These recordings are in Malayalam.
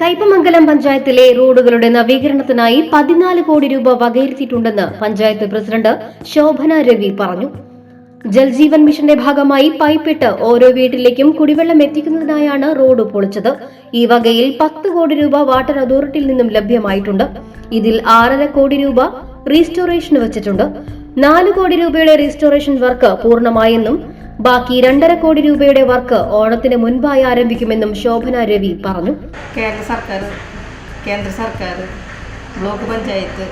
കയ്പമംഗലം പഞ്ചായത്തിലെ റോഡുകളുടെ നവീകരണത്തിനായി പതിനാല് കോടി രൂപ വകയിരുത്തിയിട്ടുണ്ടെന്ന് പഞ്ചായത്ത് പ്രസിഡന്റ് ശോഭന രവി പറഞ്ഞു. ജൽജീവൻ മിഷന്റെ ഭാഗമായി പൈപ്പിട്ട് ഓരോ വീട്ടിലേക്കും കുടിവെള്ളം എത്തിക്കുന്നതിനായാണ് റോഡ് പൊളിച്ചത്. ഈ വകയിൽ പത്ത് കോടി രൂപ വാട്ടർ അതോറിറ്റിയിൽ നിന്നും ലഭ്യമായിട്ടുണ്ട്. ഇതിൽ ആറര കോടി രൂപ റീസ്റ്റോറേഷന് വെച്ചിട്ടുണ്ട്. നാല് കോടി രൂപയുടെ റീസ്റ്റോറേഷൻ വർക്ക് പൂർണമായെന്നും ബാക്കി രണ്ടര കോടി രൂപയുടെ വർക്ക് ഓണത്തിന് മുൻപായി ആരംഭിക്കുമെന്നും ശോഭന രവി പറഞ്ഞു. കേരള സർക്കാർ കേന്ദ്ര സർക്കാർ ബ്ലോക്ക് പഞ്ചായത്ത്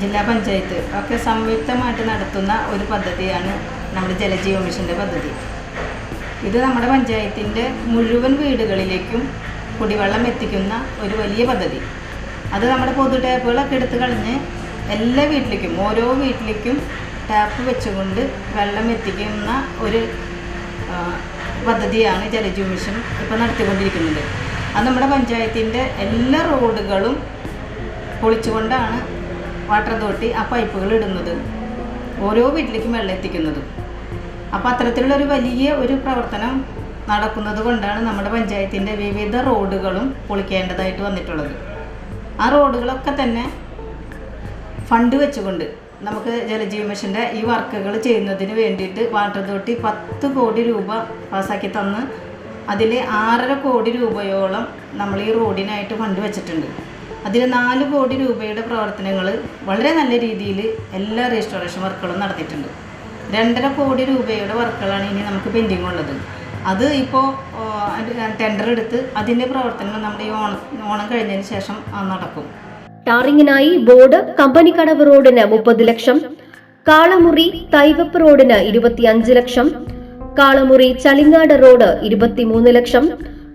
ജില്ലാ പഞ്ചായത്ത് ഒക്കെ സംയുക്തമായിട്ട് നടത്തുന്ന ഒരു പദ്ധതിയാണ് നമ്മുടെ ജലജീവ മിഷന്റെ പദ്ധതി. ഇത് നമ്മുടെ പഞ്ചായത്തിന്റെ മുഴുവൻ വീടുകളിലേക്കും കുടിവെള്ളം എത്തിക്കുന്ന ഒരു വലിയ പദ്ധതി. അത് നമ്മുടെ പൊതു ടാപ്പുകളൊക്കെ എടുത്തു കളഞ്ഞ് എല്ലാ വീട്ടിലേക്കും ഓരോ വീട്ടിലേക്കും ടാപ്പ് വെച്ചുകൊണ്ട് വെള്ളം എത്തിക്കുന്ന ഒരു പദ്ധതിയാണ് ജലജീവ മിഷൻ ഇപ്പോൾ നടത്തിക്കൊണ്ടിരിക്കുന്നത്. അത് നമ്മുടെ പഞ്ചായത്തിന്റെ എല്ലാ റോഡുകളും പൊളിച്ചുകൊണ്ടാണ് വാട്ടർ അതോറിറ്റി ആ പൈപ്പുകൾ ഇടുന്നത്. ഓരോ വീട്ടിലേക്കും വെള്ളം എത്തിക്കുന്നതും. അപ്പോൾ അത്തരത്തിലുള്ള ഒരു വലിയ ഒരു പ്രവർത്തനം നടക്കുന്നത് കൊണ്ടാണ് നമ്മുടെ പഞ്ചായത്തിന്റെ വിവിധ റോഡുകളും പൊളിക്കേണ്ടതായിട്ട് വന്നിട്ടുള്ളത്. ആ റോഡുകളൊക്കെ തന്നെ ഫണ്ട് വെച്ചുകൊണ്ട് നമുക്ക് ജലജീവ മിഷന്റെ ഈ വർക്കുകൾ ചെയ്യുന്നതിന് വേണ്ടിയിട്ട് വാട്ടർ അതോറിറ്റി പത്ത് കോടി രൂപ പാസ്സാക്കി തന്ന് അതിൽ ആറര കോടി രൂപയോളം നമ്മൾ ഈ റോഡിനായിട്ട് ഫണ്ട് വെച്ചിട്ടുണ്ട്. അതിൽ നാല് കോടി രൂപയുടെ പ്രവർത്തനങ്ങൾ വളരെ നല്ല രീതിയിൽ എല്ലാ റെസ്റ്റോറേഷൻ വർക്കുകളും നടത്തിയിട്ടുണ്ട്. രണ്ടര കോടി രൂപയുടെ വർക്കുകളാണ് ഇനി നമുക്ക് പെൻഡിങ് ഉള്ളത്. അത് ഇപ്പോൾ ടെൻഡർ എടുത്ത് അതിന്റെ പ്രവർത്തനങ്ങൾ നമ്മുടെ ഈ ഓണം ഓണം കഴിഞ്ഞതിന് ശേഷം നടക്കും. ടാറിങ്ങിനായി ബോർഡ് കമ്പനിക്കടവ് റോഡിന് മുപ്പത് ലക്ഷം കാളമുറി തൈവപ്പ് റോഡിന് ഇരുപത്തിയഞ്ച് ലക്ഷം കാളമുറി ചളിങ്ങാട് റോഡ് ഇരുപത്തിമൂന്ന് ലക്ഷം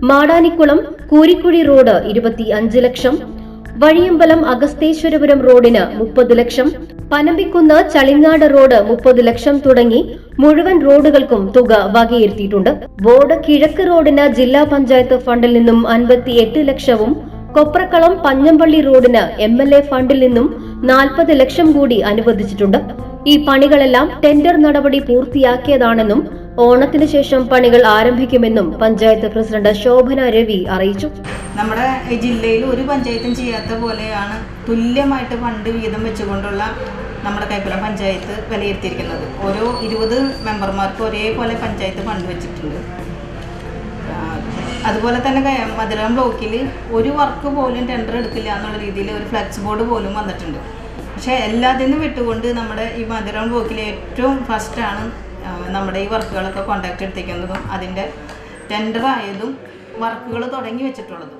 മാടാനിക്കുളം കൂരിക്കുഴി റോഡ് ഇരുപത്തി അഞ്ച് ലക്ഷം വഴിയമ്പലം അഗസ്തേശ്വരപുരം റോഡിന് മുപ്പത് ലക്ഷം പനമ്പിക്കുന്ന് ചളിങ്ങാട് റോഡ് മുപ്പത് ലക്ഷം തുടങ്ങി മുഴുവൻ റോഡുകൾക്കും തുക വകയിരുത്തിയിട്ടുണ്ട്. ബോർഡ് കിഴക്ക് റോഡിന് ജില്ലാ പഞ്ചായത്ത് ഫണ്ടിൽ നിന്നും അൻപത്തി എട്ട് ലക്ഷവും കൊപ്രക്കളം പഞ്ഞമ്പള്ളി റോഡിന് എം എൽ എ ഫണ്ടിൽ നിന്നും നാൽപ്പത് ലക്ഷം കൂടി അനുവദിച്ചിട്ടുണ്ട്. ഈ പണികളെല്ലാം ടെൻഡർ നടപടി പൂർത്തിയാക്കിയതാണെന്നും ഓണത്തിന് ശേഷം പണികൾ ആരംഭിക്കുമെന്നും പഞ്ചായത്ത് പ്രസിഡന്റ് ശോഭന രവി അറിയിച്ചു. നമ്മുടെ ജില്ലയിൽ ഒരു പഞ്ചായത്തും ചെയ്യാത്ത പോലെയാണ് തുല്യമായിട്ട് ഫണ്ട് വീതം വെച്ചുകൊണ്ടുള്ള നമ്മുടെ കൈപ്പുലം പഞ്ചായത്ത് വിലയിരുത്തിയിരിക്കുന്നത്. ഓരോ ഇരുപത് മെമ്പർമാർക്ക് ഒരേപോലെ പഞ്ചായത്ത് ഫണ്ട് വെച്ചിട്ടുണ്ട്. അതുപോലെ തന്നെ മധുരം ബ്ലോക്കിൽ ഒരു വർക്ക് പോലും ടെൻഡർ എടുക്കില്ല എന്നുള്ള രീതിയിൽ ഒരു ഫ്ലെക്സ് ബോർഡ് പോലും വന്നിട്ടുണ്ട്. പക്ഷേ എല്ലാത്തിനും വിട്ടുകൊണ്ട് നമ്മുടെ ഈ മധുരം ബ്ലോക്കിൽ ഏറ്റവും ഫസ്റ്റാണ് നമ്മുടെ ഈ വർക്കുകളൊക്കെ കോണ്ടാക്ട് എടുത്തിരിക്കുന്നതും അതിന്റെ ടെൻഡർ ആയതും വർക്കുകൾ തുടങ്ങി വെച്ചിട്ടുള്ളതും.